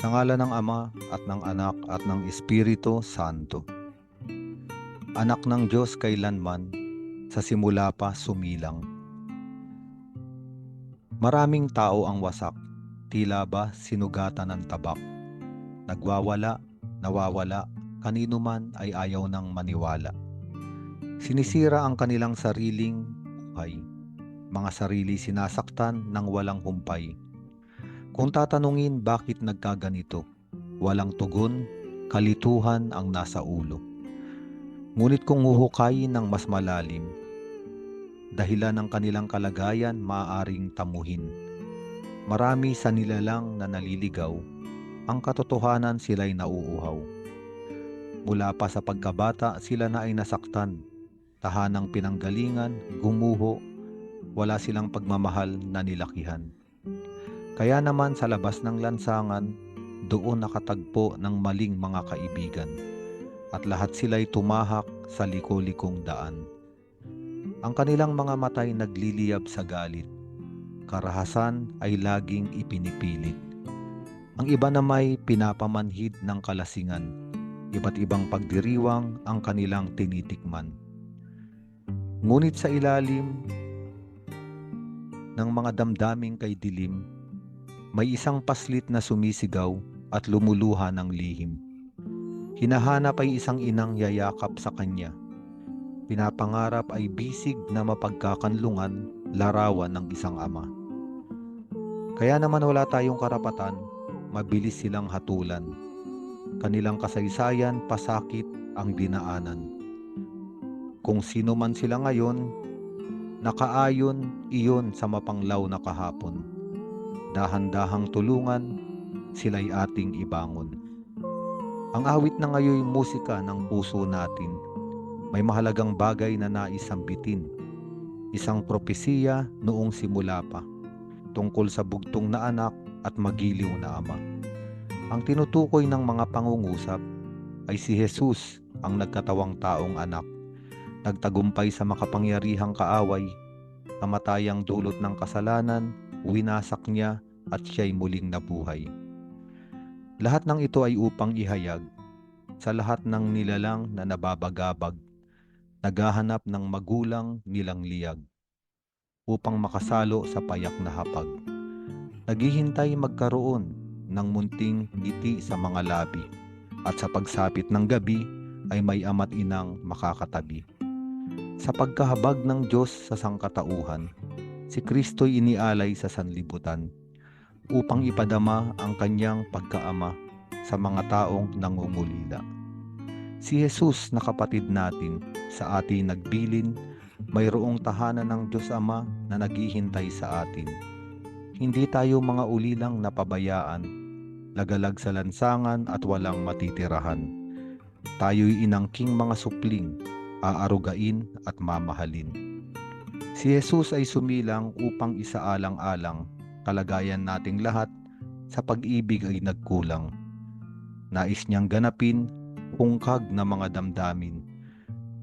Sa ngala ng Ama at ng Anak at ng Espiritu Santo. Anak ng Diyos kailanman, sa simula pa sumilang. Maraming tao ang wasak, tila ba sinugatan ng tabak. Nagwawala, nawawala, kanino man ay ayaw ng maniwala. Sinisira ang kanilang sariling buhay. Mga sarili sinasaktan ng walang humpay. Kung tatanungin bakit nagkaganito, walang tugon, kalituhan ang nasa ulo. Ngunit kung huhukayin ng mas malalim, dahilan ng kanilang kalagayan maaaring tamuhin. Marami sa nilalang na naliligaw, ang katotohanan sila'y nauuhaw. Mula pa sa pagkabata sila na ay nasaktan, tahanang pinanggalingan, gumuho, wala silang pagmamahal na nilakihan. Kaya naman sa labas ng lansangan, doon nakatagpo ng maling mga kaibigan at lahat sila'y tumahak sa liko-likong daan. Ang kanilang mga matay nagliliyab sa galit. Karahasan ay laging ipinipilit. Ang iba na may pinapamanhid ng kalasingan. Iba't ibang pagdiriwang ang kanilang tinitikman. Ngunit sa ilalim ng mga damdaming kay dilim, may isang paslit na sumisigaw at lumuluha ng lihim. Hinahanap ay isang inang yayakap sa kanya. Pinapangarap ay bisig na mapagkakanlungan, larawan ng isang ama. Kaya naman wala tayong karapatan, mabilis silang hatulan. Kanilang kasaysayan, pasakit ang dinaanan. Kung sino man sila ngayon, nakaayon iyon sa mapanglaw na kahapon. Dahan-dahang tulungan, sila'y ating ibangon. Ang awit na ngayoy musika ng puso natin. May mahalagang bagay na nais sambitin. Isang propesiya noong simula pa tungkol sa bugtong na anak at magiliw na ama. Ang tinutukoy ng mga pangungusap ay si Jesus ang nagkatawang taong anak. Nagtagumpay sa makapangyarihang kaaway, kamatayang dulot ng kasalanan, winasak niya at siya'y muling nabuhay. Lahat ng ito ay upang ihayag sa lahat ng nilalang na nababagabag, naghahanap ng magulang nilang liyag upang makasalo sa payak na hapag. Naghihintay magkaroon ng munting ngiti sa mga labi at sa pagsapit ng gabi ay may ama't inang makakatabi. Sa pagkahabag ng Diyos sa sangkatauhan, si Kristo'y inialay sa sanlibutan upang ipadama ang kanyang pagkaama sa mga taong nangungulila. Si Jesus na kapatid natin sa ating nagbilin, mayroong tahanan ng Diyos Ama na naghihintay sa atin. Hindi tayo mga ulilang napabayaan, lagalag sa lansangan at walang matitirahan. Tayo'y inangking mga supling, aarugain at mamahalin. Si Jesus ay sumilang upang isaalang-alang kalagayan nating lahat sa pag-ibig ay nagkulang. Nais niyang ganapin hungkag na mga damdamin.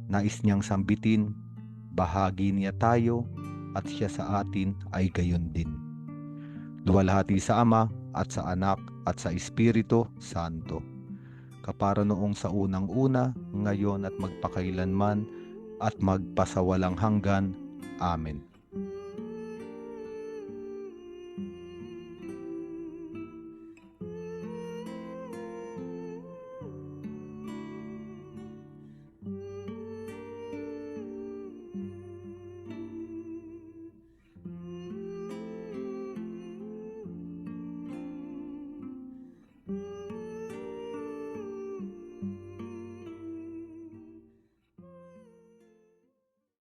Nais niyang sambitin, bahagi niya tayo at siya sa atin ay gayon din. Luwalhati sa Ama at sa Anak at sa Espiritu Santo. Kapara noong sa unang-una, ngayon at magpakailanman at magpasawalang hanggan. Amen.